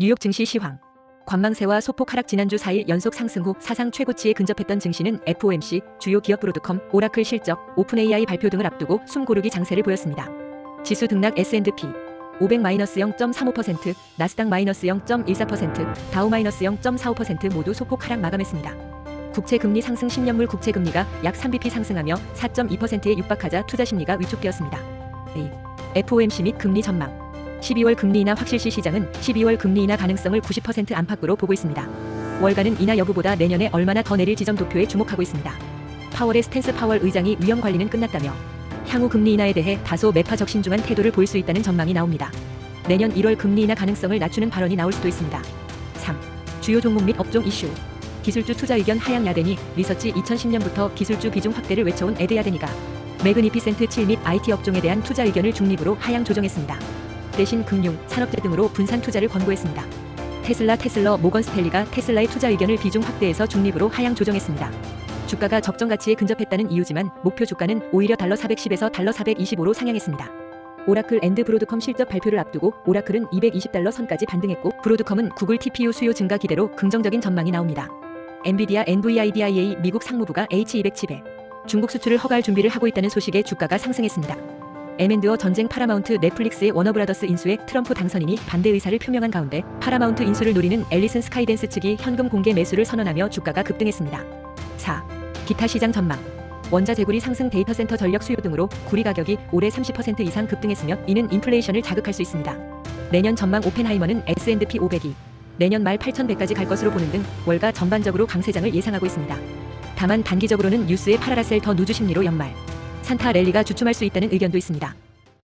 뉴욕 증시 시황. 관망세와 소폭 하락 지난주 4일 연속 상승 후 사상 최고치에 근접했던 증시는 FOMC, 주요 기업 브로드컴, 오라클 실적, 오픈 AI 발표 등을 앞두고 숨고르기 장세를 보였습니다. 지수 등락 S&P 500-0.35%, 나스닥 마이너스 0.14%, 다우 마이너스 0.45% 모두 소폭 하락 마감했습니다. 국채 금리 상승 10년물 국채 금리가 약 3bp 상승하며 4.2%에 육박하자 투자 심리가 위축되었습니다. A. FOMC 및 금리 전망 12월 금리 인하 확실시 시장은 12월 금리 인하 가능성을 90% 안팎으로 보고 있습니다. 월가는 인하 여부보다 내년에 얼마나 더 내릴 지점 도표에 주목하고 있습니다. 파월의 스탠스 파월 의장이 위험 관리는 끝났다며 향후 금리 인하에 대해 다소 매파 적신중한 태도를 보일 수 있다는 전망이 나옵니다. 내년 1월 금리 인하 가능성을 낮추는 발언이 나올 수도 있습니다. 3. 주요 종목 및 업종 이슈 기술주 투자 의견 하향 야데니 리서치 2010년부터 기술주 비중 확대를 외쳐온 에드 야데니가 매그니피센트 7 및 IT 업종에 대한 투자 의견을 중립으로 하향 조정했습니다. 대신 금융, 산업재 등으로 분산 투자를 권고했습니다. 테슬라 테슬러 모건 스텔리가 테슬라의 투자 의견을 비중 확대해서 중립으로 하향 조정했습니다. 주가가 적정 가치에 근접했다는 이유지만 목표 주가는 오히려 달러 410에서 달러 425로 상향했습니다. 오라클 앤드 브로드컴 실적 발표를 앞두고 오라클은 220달러 선까지 반등했고 브로드컴은 구글 TPU 수요 증가 기대로 긍정적인 전망이 나옵니다. 엔비디아 NVIDIA 미국 상무부가 H200 칩에 중국 수출을 허가할 준비를 하고 있다는 소식에 주가가 상승했습니다. M&어 전쟁 파라마운트 넷플릭스의 워너브라더스 인수에 트럼프 당선인이 반대 의사를 표명한 가운데 파라마운트 인수를 노리는 앨리슨 스카이댄스 측이 현금 공개 매수를 선언하며 주가가 급등했습니다. 4. 기타 시장 전망 원자 재구리 상승 데이터 센터 전력 수요 등으로 구리 가격이 올해 30% 이상 급등했으며 이는 인플레이션을 자극할 수 있습니다. 내년 전망 오펜하이머는 S&P 500이 내년 말 8,100까지 갈 것으로 보는 등 월가 전반적으로 강세장을 예상하고 있습니다. 다만 단기적으로는 뉴스의 파라라셀 더 누주 심리로 연말 산타 랠리가 주춤할 수 있다는 의견도 있습니다.